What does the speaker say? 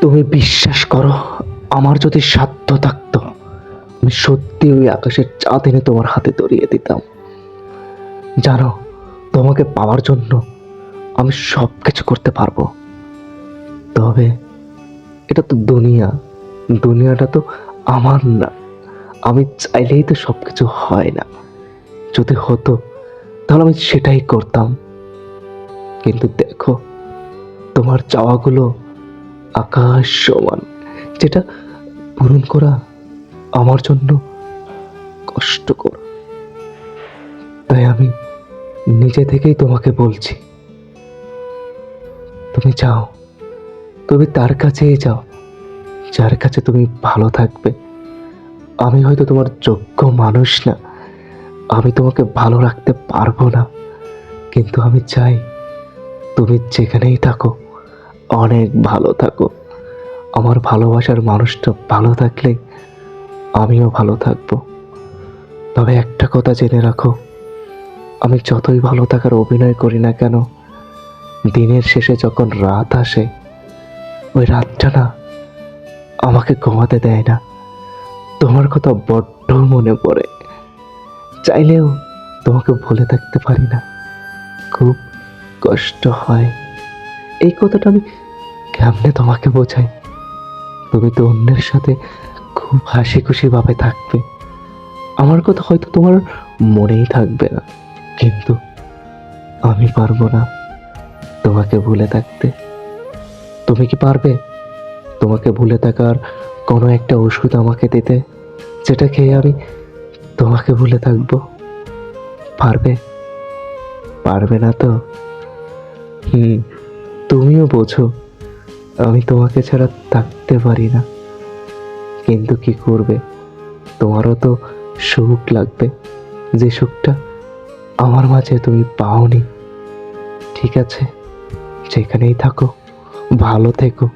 তুমি বিশ্বাস করো, আমার যদি সাধ্য থাকত, আমি সত্যি ওই আকাশের চাঁদ এনে তোমার হাতে ধরিয়ে দিতাম। জানো, তোমাকে পাওয়ার জন্য আমি সব কিছু করতে পারব। তবে এটা তো দুনিয়া, দুনিয়াটা তো আমার না। আমি চাইলেই তো সব কিছু হয় না। যদি হতো, তাহলে আমি সেটাই করতাম। কিন্তু দেখো, তোমার চাওয়াগুলো আকাশ সমান যেটা পূরণ করা আমার জন্য কষ্টকর। তাই আমি নিজে থেকেই তোমাকে বলছি, তুমি যাও, তুমি তার কাছেই যাও, যার কাছে তুমি ভালো থাকবে। আমি হয়তো তোমার যোগ্য মানুষ না, আমি তোমাকে ভালো রাখতে পারব না, কিন্তু আমি চাই তুমি যেখানেই থাকো অনেক ভালো থাকো। আমার ভালোবাসার মানুষটা ভালো থাকলে আমিও ভালো থাকব। তবে একটা কথা জেনে রাখো, আমি যতই ভালো থাকার অভিনয় করি না কেন, দিনের শেষে যখন রাত আসে, ওই রাতটা না আমাকে ঘুমাতে দেয় না। তোমার কথা বড্ড মনে পড়ে। চাইলেও তোমাকে ভুলে থাকতে পারি না। খুব কষ্ট হয়। এই কথাটা আমি কেমনে তোমাকে বোঝাই? তুমি তো অন্যের সাথে খুব হাসি খুশি ভাবে থাকবে। আমার কথা হয়তো তোমার মনেই থাকবে না। কিন্তু আমি পারব না তোমাকে ভুলে থাকতে। তুমি কি পারবে তোমাকে ভুলে থাকার কোনো একটা ওষুধ আমাকে দিতে, যেটা খেয়ে আমি তোমাকে ভুলে থাকব? পারবে? পারবে না তো? হুম। তুমিও বোঝো, আমি তোমাকে ছাড়া থাকতে পারি না। কিন্তু কি করবে? তোমারও তো সুখ লাগবে। যে সুখটা আমার মাঝে তুমি পাওনি। ঠিক আছে, যেখানেই থাকো, ভালো থেকো।